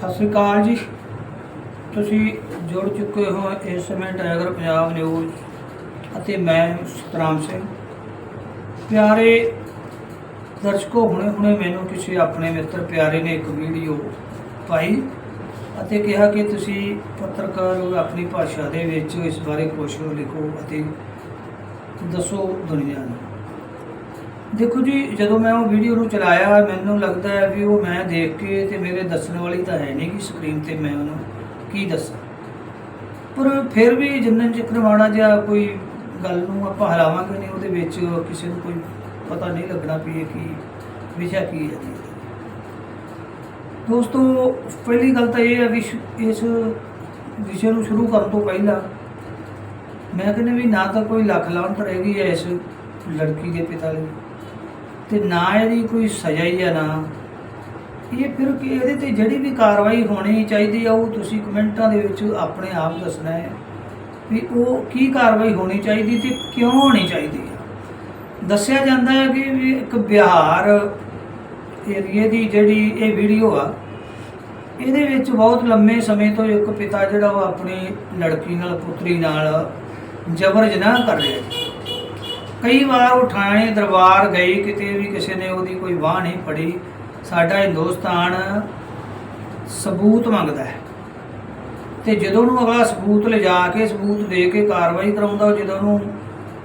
ਸਤਿ ਸ੍ਰੀ ਅਕਾਲ ਜੀ। ਤੁਸੀਂ ਜੁੜ ਚੁੱਕੇ ਹੋ ਇਸ ਸਮੇਂ ਟਾਈਗਰ ਪੰਜਾਬ ਨਿਊਜ਼ ਅਤੇ ਮੈਂ ਸਤਰਾਮ ਸਿੰਘ। ਪਿਆਰੇ ਦਰਸ਼ਕੋ ਹੁਣੇ ਹੁਣੇ ਮੈਨੂੰ ਕਿਸੇ ਆਪਣੇ ਮਿੱਤਰ ਪਿਆਰੇ ਨੇ ਇੱਕ ਵੀਡੀਓ ਪਾਈ ਅਤੇ ਕਿਹਾ ਕਿ ਤੁਸੀਂ ਪੱਤਰਕਾਰ ਹੋ, ਆਪਣੀ ਭਾਸ਼ਾ ਦੇ ਵਿੱਚ ਇਸ ਬਾਰੇ ਕੁਝ ਲਿਖੋ ਅਤੇ ਦੱਸੋ ਦੁਨੀਆ ਨੂੰ। ਦੇਖੋ ਜੀ, ਜਦੋਂ ਮੈਂ ਉਹ ਵੀਡੀਓ ਨੂੰ ਚਲਾਇਆ, ਮੈਨੂੰ ਲੱਗਦਾ ਹੈ ਵੀ ਉਹ ਮੈਂ ਦੇਖ ਕੇ ਤੇ ਮੇਰੇ ਦੱਸਣ ਵਾਲੀ ਤਾਂ ਹੈ ਨਹੀਂ ਕਿ ਸਕਰੀਨ ਤੇ ਮੈਂ ਉਹਨੂੰ ਕੀ ਦੱਸਾਂ। ਪਰ ਫਿਰ ਵੀ ਜਿੰਨਾ ਚਿਕਰ ਮਾੜਾ ਜਿਹਾ ਕੋਈ ਗੱਲ ਨੂੰ ਆਪਾਂ ਹਰਾਵਾਂਗੇ ਨਹੀਂ, ਉਹਦੇ ਵਿੱਚ ਕਿਸੇ ਨੂੰ ਕੋਈ ਪਤਾ ਨਹੀਂ ਲੱਗਣਾ ਵੀ ਕਿ ਵਿਸ਼ਾ ਕੀ ਹੈ ਦੋਸਤੋ, ਪਹਿਲੀ ਗੱਲ ਤਾਂ ਇਹ ਹੈ ਵੀ ਇਸ ਵਿਸ਼ੇ ਨੂੰ ਸ਼ੁਰੂ ਕਰਨ ਤੋਂ ਪਹਿਲਾਂ ਮੈਂ ਕਹਿੰਦਾ ਵੀ ਨਾ ਤਾਂ ਕੋਈ ਲੱਖ ਲਾਂਤ ਗਈ ਹੈ ਇਸ ਲੜਕੀ ਦੇ ਪਿਤਾ ਲਈ ਤੇ ਨਾ ਇਹਦੀ ਕੋਈ ਸਜ਼ਾ ਹੀ ਆ ਨਾ। ਇਹ ਫਿਰ ਕਿ ਇਹਦੇ ਤੇ ਜਿਹੜੀ ਵੀ ਕਾਰਵਾਈ ਹੋਣੀ ਚਾਹੀਦੀ ਆ, ਉਹ ਤੁਸੀਂ ਕਮੈਂਟਾਂ ਦੇ ਵਿੱਚ ਆਪਣੇ ਆਪ ਦੱਸਣਾ ਹੈ ਵੀ ਉਹ ਕੀ ਕਾਰਵਾਈ ਹੋਣੀ ਚਾਹੀਦੀ ਤੇ ਕਿਉਂ ਹੋਣੀ ਚਾਹੀਦੀ ਆ। ਦੱਸਿਆ ਜਾਂਦਾ ਹੈ ਕਿ ਵੀ ਇੱਕ ਬਿਹਾਰ ਏਰੀਏ ਦੀ ਜਿਹੜੀ ਇਹ ਵੀਡੀਓ ਆ, ਇਹਦੇ ਵਿੱਚ ਬਹੁਤ ਲੰਮੇ ਸਮੇਂ ਤੋਂ ਇੱਕ ਪਿਤਾ ਜਿਹੜਾ ਉਹ ਆਪਣੀ ਲੜਕੀ ਨਾਲ, ਪੁੱਤਰੀ ਨਾਲ ਜਬਰ ਜਨਾਹ ਕਰ ਰਿਹਾ ਜੀ ਕਈ ਵਾਰ ਉਹ ਥਾਣੇ ਦਰਬਾਰ ਗਈ, ਕਿਤੇ ਵੀ ਕਿਸੇ ਨੇ ਉਹਦੀ ਕੋਈ ਵਾਹ ਨਹੀਂ ਫੜੀ। ਸਾਡਾ ਹਿੰਦੁਸਤਾਨ ਸਬੂਤ ਮੰਗਦਾ ਹੈ। ਤੇ ਜਦੋਂ ਨੂੰ ਅਗਲਾ ਸਬੂਤ ਲਿਜਾ ਕੇ, ਸਬੂਤ ਦੇ ਕੇ ਕਾਰਵਾਈ ਕਰਾਉਂਦਾ ਜਦੋਂ ਨੂੰ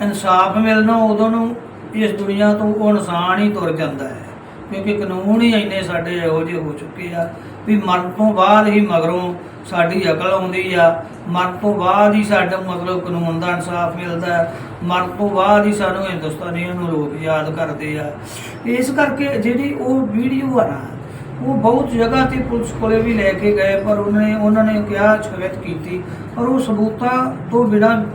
ਇਨਸਾਫ ਮਿਲਣਾ, ਉਦੋਂ ਨੂੰ ਇਸ ਦੁਨੀਆ ਤੋਂ ਉਹ ਇਨਸਾਨ ਹੀ ਤੁਰ ਜਾਂਦਾ ਹੈ। ਕਿਉਂਕਿ ਕਾਨੂੰਨ ਹੀ ਇੰਨੇ ਸਾਡੇ ਇਹੋ ਜਿਹੇ ਹੋ ਚੁੱਕੇ ਆ ਵੀ ਮਰਨ ਤੋਂ ਬਾਅਦ ਹੀ ਮਗਰੋਂ ਸਾਡੀ ਅਕਲ ਆਉਂਦੀ ਆ। ਮਰਨ ਤੋਂ ਬਾਅਦ ਹੀ ਸਾਡਾ ਮਤਲਬ ਕਾਨੂੰਨ ਦਾ ਇਨਸਾਫ ਮਿਲਦਾ ਮਰਨ ਤੋਂ ਬਾਅਦ ਹੀ ਸਾਨੂੰ ਹਿੰਦੁਸਤਾਨੀਆਂ ਨੂੰ ਲੋਕ ਯਾਦ ਕਰਦੇ ਆ। ਇਸ ਕਰਕੇ ਜਿਹੜੀ ਉਹ ਵੀਡੀਓ ਆ ਨਾ, ਉਹ ਬਹੁਤ ਜਗ੍ਹਾ ਤੇ ਪੁਲਿਸ ਕੋਲੇ ਵੀ ਲੈ ਕੇ ਗਏ, ਪਰ ਉਹਨੇ, ਉਹਨਾਂ ਨੇ ਕਿਹਾ ਸ਼ਿਕਾਇਤ ਕੀਤੀ। ਪਰ ਉਹ ਸਬੂਤਾਂ ਤੋਂ ਬਿਨਾਂ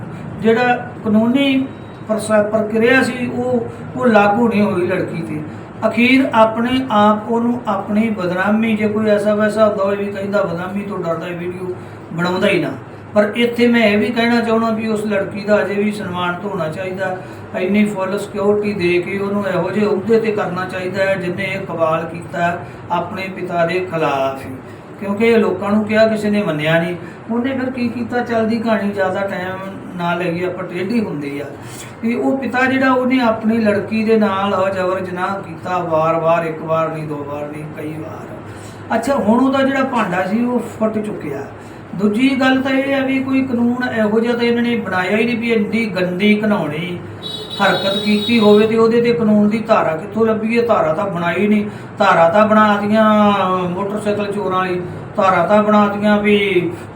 ਜਿਹੜਾ ਕਾਨੂੰਨੀ ਪ੍ਰਸਾ- ਪ੍ਰਕਿਰਿਆ ਸੀ, ਉਹ ਉਹ ਲਾਗੂ ਨਹੀਂ ਹੋਈ ਲੜਕੀ ਤੇ। ਅਖੀਰ ਆਪਣੇ ਆਪ ਉਹਨੂੰ ਆਪਣੀ ਬਦਨਾਮੀ, ਜੇ ਕੋਈ ਐਸਾ ਵੈਸਾ ਹੁੰਦਾ ਹੋਵੇ ਵੀ ਕਹਿੰਦਾ ਬਦਨਾਮੀ ਤੋਂ ਡਰਦਾ ਵੀਡੀਓ ਬਣਾਉਂਦਾ ਹੀ ਨਾ। ਪਰ ਇੱਥੇ ਮੈਂ ਇਹ ਵੀ ਕਹਿਣਾ ਚਾਹੁੰਦਾ ਵੀ ਉਸ ਲੜਕੀ ਦਾ ਅਜੇ ਵੀ ਸਨਮਾਨਿਤ ਹੋਣਾ ਚਾਹੀਦਾ, ਇੰਨੀ ਫੁੱਲ ਸਿਕਿਉਰਿਟੀ ਦੇ ਕੇ ਉਹਨੂੰ ਇਹੋ ਜਿਹੇ ਅਹੁਦੇ ਤੇ ਕਰਨਾ ਚਾਹੀਦਾ ਹੈ ਜਿਨੇ ਇਹ ਕਵਾਲ ਕੀਤਾ ਆਪਣੇ ਪਿਤਾ ਦੇ ਖਿਲਾਫ ਹੀ। ਕਿਉਂਕਿ ਇਹ ਲੋਕਾਂ ਨੂੰ ਕਿਹਾ ਕਿਸੇ ਨੇ ਮੰਨਿਆ ਨਹੀਂ। ਉਹਨੇ ਫਿਰ ਕੀ ਕੀਤਾ? ਚਲਦੀ ਕਹਾਣੀ ਜ਼ਿਆਦਾ ਟਾਈਮ ਨਾ ਲੱਗੀ ਆਪਾਂ ਟੇਢੀ ਹੁੰਦੀ ਆ। ਵੀ ਉਹ ਪਿਤਾ ਜਿਹੜਾ ਉਹਨੇ ਆਪਣੀ ਲੜਕੀ ਦੇ ਨਾਲ ਜਬਰ ਜਨਾਹ ਕੀਤਾ ਵਾਰ-ਵਾਰ ਇੱਕ ਵਾਰ ਨਹੀਂ, ਦੋ ਵਾਰ ਨਹੀਂ, ਕਈ ਵਾਰ। ਅੱਛਾ, ਹੁਣ ਉਹਦਾ ਜਿਹੜਾ ਭਾਂਡਾ ਸੀ, ਉਹ ਫੁੱਟ ਚੁੱਕਿਆ। ਦੂਜੀ ਗੱਲ ਤਾਂ ਇਹ ਹੈ ਵੀ ਕੋਈ ਕਾਨੂੰਨ ਇਹੋ ਜਿਹਾ ਤਾਂ ਇਹਨਾਂ ਨੇ ਬਣਾਇਆ ਹੀ ਨਹੀਂ ਵੀ ਇੰਨੀ ਗੰਦੀ ਘਨਾਉਣੀ ਹਰਕਤ ਕੀਤੀ ਹੋਵੇ ਤੇ ਉਹਦੇ ਤੇ ਕਾਨੂੰਨ ਦੀ ਧਾਰਾ ਕਿੱਥੋਂ ਲੱਭੀਏ ਧਾਰਾ ਤਾਂ ਬਣਾਈ ਨਹੀਂ। ਧਾਰਾ ਤਾਂ ਬਣਾਤੀਆਂ ਮੋਟਰਸਾਈਕਲ ਚੋਰਾਂ ਵਾਲੀ। ਧਾਰਾ ਤਾਂ ਬਣਾਤੀਆਂ ਵੀ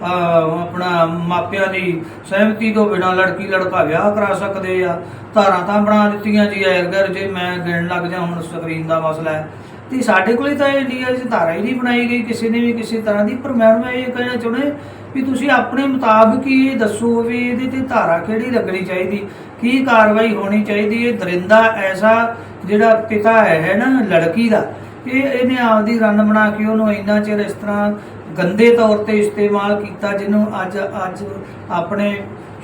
ਆਪਣਾ ਮਾਪਿਆਂ ਦੀ ਸਹਿਮਤੀ ਤੋਂ ਬਿਨਾਂ ਲੜਕੀ ਲੜਕਾ ਵਿਆਹ ਕਰਾ ਸਕਦੇ ਆ। ਧਾਰਾ ਤਾਂ ਬਣਾ ਦਿੱਤੀਆਂ ਜੀ, ਐਰਗਰ ਜੇ ਮੈਂ ਗਿਣ ਲੱਗ ਜਾ ਹੁਣ ਸਕਰੀਨ ਦਾ ਮਸਲਾ ਹੈ। ਤੇ ਸਾਡੇ ਕੋਲੇ ਤਾਂ ਇੰਡੀਆ 'ਚ ਧਾਰਾ ਹੀ ਨਹੀਂ ਬਣਾਈ ਗਈ ਕਿਸੇ ਨੇ ਵੀ ਕਿਸੇ ਤਰ੍ਹਾਂ ਦੀ। ਪਰ ਮੈਂ ਮੈਂ ਇਹ ਕਹਿਣਾ ਚਾਹੁੰਦਾ ਵੀ ਤੁਸੀਂ ਆਪਣੇ ਮੁਤਾਬਕ ਹੀ ਇਹ ਦੱਸੋ ਵੀ ਇਹਦੇ ਤੇ ਧਾਰਾ ਕਿਹੜੀ ਲੱਗਣੀ ਚਾਹੀਦੀ, ਕੀ ਕਾਰਵਾਈ ਹੋਣੀ ਚਾਹੀਦੀ, ਇਹ ਦਰਿੰਦਾ ਐਸਾ ਜਿਹੜਾ ਪਿਤਾ ਹੈ ਹੈ ਨਾ, ਲੜਕੀ ਦਾ। ਇਹ ਇਹਨੇ ਆਪਦੀ ਰੰਨ ਬਣਾ ਕੇ ਉਹਨੂੰ ਇੰਨਾ ਚਿਰ ਇਸ ਤਰ੍ਹਾਂ ਗੰਦੇ ਤੌਰ ਤੇ ਇਸਤੇਮਾਲ ਕੀਤਾ ਜਿਹਨੂੰ ਅੱਜ ਅੱਜ ਆਪਣੇ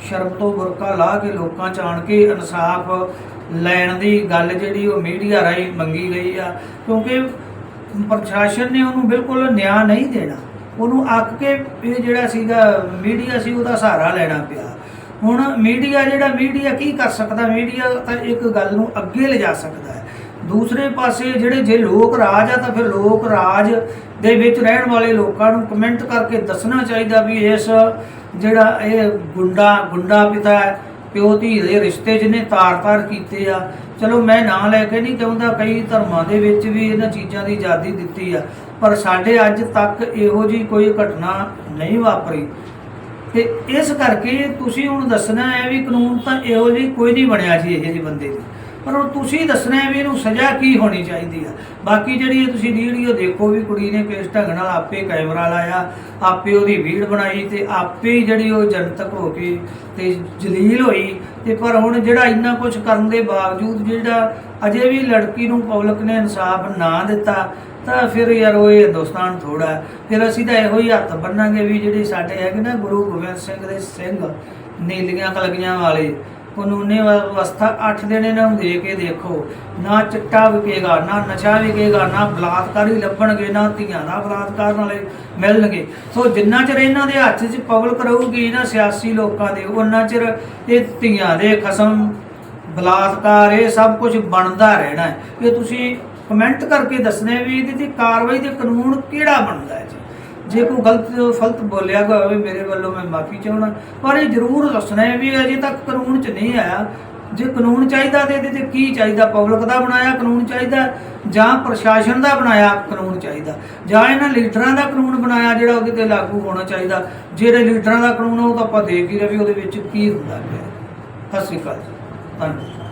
ਸ਼ਰਮ ਤੋਂ ਬੁਰਕਾ ਲਾ ਕੇ ਲੋਕਾਂ ਚ ਆਣ ਕੇ ਇਨਸਾਫ ਲੈਣ ਦੀ ਗੱਲ ਜਿਹੜੀ ਉਹ ਮੀਡੀਆ ਰਾਹੀਂ ਮੰਗੀ ਗਈ ਆ, ਕਿਉਂਕਿ ਪ੍ਰਸ਼ਾਸਨ ਨੇ ਉਹਨੂੰ ਬਿਲਕੁਲ ਨਿਆਂ ਨਹੀਂ ਦੇਣਾ। ਉਹਨੂੰ ਅੱਕ ਕੇ ਇਹ ਜਿਹੜਾ ਸੀਗਾ ਮੀਡੀਆ ਸੀ, ਉਹਦਾ ਸਹਾਰਾ ਲੈਣਾ ਪਿਆ। ਹੁਣ ਮੀਡੀਆ ਜਿਹੜਾ, ਮੀਡੀਆ ਕੀ ਕਰ ਸਕਦਾ? ਮੀਡੀਆ ਤਾਂ ਇੱਕ ਗੱਲ ਨੂੰ ਅੱਗੇ ਲਿਜਾ ਸਕਦਾ ਹੈ। ਦੂਸਰੇ ਪਾਸੇ ਜਿਹੜੇ, ਜੇ ਲੋਕ ਰਾਜ ਆ, ਤਾਂ ਫਿਰ ਲੋਕ ਰਾਜ ਦੇ ਵਿੱਚ ਰਹਿਣ ਵਾਲੇ ਲੋਕਾਂ ਨੂੰ ਕਮੈਂਟ ਕਰਕੇ ਦੱਸਣਾ ਚਾਹੀਦਾ ਵੀ ਇਸ ਜਿਹੜਾ ਇਹ ਗੁੰਡਾ ਗੁੰਡਾ ਪਿਤਾ ਹੈ ਪਿਓ ਧੀ ਦੇ ਰਿਸ਼ਤੇ ਜਿਹਨੇ ਤਾਰ-ਤਾਰ ਕੀਤੇ ਆ। ਚਲੋ ਮੈਂ ਨਾਂ ਲੈ ਕੇ ਨਹੀਂ ਕਹਿੰਦਾ, ਕਈ ਧਰਮਾਂ ਦੇ ਵਿੱਚ ਵੀ ਇਹਨਾਂ ਚੀਜ਼ਾਂ ਦੀ ਆਜ਼ਾਦੀ ਦਿੱਤੀ ਆ। ਪਰ ਸਾਡੇ ਅੱਜ ਤੱਕ ਇਹੋ ਜੀ ਕੋਈ ਘਟਨਾ ਨਹੀਂ ਵਾਪਰੀ। ਤੇ ਇਸ ਕਰਕੇ ਤੁਸੀਂ ਹੁਣ ਦੱਸਣਾ ਹੈ ਵੀ ਕਾਨੂੰਨ ਤਾਂ ਇਹੋ ਜਿਹੀ ਕੋਈ ਨਹੀਂ ਬਣਿਆ ਜੀ, ਇਹ ਜਿਹੇ ਬੰਦੇ ਦੀ। ਪਰ ਹੁਣ ਤੁਸੀਂ ਦੱਸਣਾ ਵੀ ਇਹਨੂੰ ਸਜ਼ਾ ਕੀ ਹੋਣੀ ਚਾਹੀਦੀ ਆ। ਬਾਕੀ ਜਿਹੜੀ ਇਹ ਤੁਸੀਂ ਵੀਡੀਓ ਦੇਖੋ ਵੀ ਕੁੜੀ ਨੇ ਕਿਸ ਢੰਗ ਨਾਲ ਆਪੇ ਕੈਮਰਾ ਲਾਇਆ, ਆਪੇ ਉਹਦੀ ਵੀਡ ਬਣਾਈ ਤੇ ਆਪੇ ਹੀ ਜਿਹੜੀ ਉਹ ਜਨਤਕ ਹੋ ਕੇ ਤੇ ਜਲੀਲ ਹੋਈ। ਤੇ ਪਰ ਹੁਣ ਜਿਹੜਾ ਇੰਨਾ ਕੁਝ ਕਰਨ ਦੇ ਬਾਵਜੂਦ ਜਿਹੜਾ ਅਜੇ ਵੀ ਲੜਕੀ ਨੂੰ ਪਬਲਿਕ ਨੇ ਇਨਸਾਫ ਨਾ ਦਿੱਤਾ, ਤਾਂ ਫਿਰ ਯਾਰ ਉਹ ਇਹ ਹਿੰਦੁਸਤਾਨ ਥੋੜਾ ਫਿਰ ਅਸੀਂ ਤਾਂ ਇਹੋ ਹੀ ਹੱਥ ਬੰਨਾਂਗੇ ਵੀ ਜਿਹੜੇ ਸਾਡੇ ਹੈਗੇ ਨਾ ਗੁਰੂ ਗੋਬਿੰਦ ਸਿੰਘ ਦੇ ਸਿੰਘ, ਨੀਲੀਆਂ ਕਲਗੀਆਂ ਵਾਲੇ ਕਾਨੂੰਨੀ ਵਿਵਸਥਾ 8 ਦਿਨ ਇਹਨਾਂ ਨੂੰ ਦੇ ਕੇ ਦੇਖੋ। ਨਾ ਚਿੱਟਾ ਵਿਕੇਗਾ, ਨਾ ਨਸ਼ਾ ਵਿਕੇਗਾ, ਨਾ ਬਲਾਤਕਾਰੀ ਲੱਭਣਗੇ, ਨਾ ਧੀਆਂ ਦਾ ਬਲਾਤਕਾਰ ਨਾਲੇ ਮਿਲਣਗੇ। ਸੋ ਜਿੰਨਾ ਚਿਰ ਇਹਨਾਂ ਦੇ ਹੱਥ 'ਚ ਪਬਲਿਕ ਰਹੂਗੀ, ਇਹਨਾਂ ਸਿਆਸੀ ਲੋਕਾਂ ਦੇ, ਉਹਨਾਂ ਚਿਰ ਇਹ ਧੀਆਂ ਦੇ ਖਸਮ, ਬਲਾਤਕਾਰ, ਇਹ ਸਭ ਕੁਝ ਬਣਦਾ ਰਹਿਣਾ ਹੈ। ਇਹ ਤੁਸੀਂ ਕਮੈਂਟ ਕਰਕੇ ਦੱਸਣੇ ਵੀ ਇਹਦੀ ਤੇ ਕਾਰਵਾਈ ਤੇ ਕਾਨੂੰਨ ਕਿਹੜਾ ਬਣਦਾ ਹੈ ਜੇ ਕੋਈ ਗਲਤ ਫਲਤ ਬੋਲਿਆ ਗਿਆ ਹੋਵੇ ਮੇਰੇ ਵੱਲੋਂ ਮੈਂ ਮਾਫੀ ਚਾਹਣਾ ਪਰ ਇਹ ਜ਼ਰੂਰ ਦੱਸਣਾ ਹੈ ਵੀ ਅਜੇ ਤੱਕ ਕਾਨੂੰਨ 'ਚ ਨਹੀਂ ਆਇਆ। ਜੇ ਕਾਨੂੰਨ ਚਾਹੀਦਾ ਤੇ ਇਹਦੇ ਤੇ ਕੀ ਚਾਹੀਦਾ? ਪਬਲਿਕ ਦਾ ਬਣਾਇਆ ਕਾਨੂੰਨ ਚਾਹੀਦਾ? ਜਾਂ ਪ੍ਰਸ਼ਾਸਨ ਦਾ ਬਣਾਇਆ ਕਾਨੂੰਨ ਚਾਹੀਦਾ? ਜਾਂ ਇਹਨਾਂ ਲੀਡਰਾਂ ਦਾ ਕਾਨੂੰਨ ਬਣਾਇਆ ਜਿਹੜਾ ਉਹਦੇ ਤੇ ਲਾਗੂ ਹੋਣਾ ਚਾਹੀਦਾ? ਜਿਹੜੇ ਲੀਡਰਾਂ ਦਾ ਕਾਨੂੰਨ ਆ, ਉਹ ਤਾਂ ਆਪਾਂ ਦੇਖ ਹੀ ਰਹੇ ਵੀ ਉਹਦੇ ਵਿੱਚ ਕੀ ਹੁੰਦਾ ਪਿਆ। ਸਤਿ ਸ਼੍ਰੀ ਅਕਾਲ ਜੀ। ਧੰਨਵਾਦ।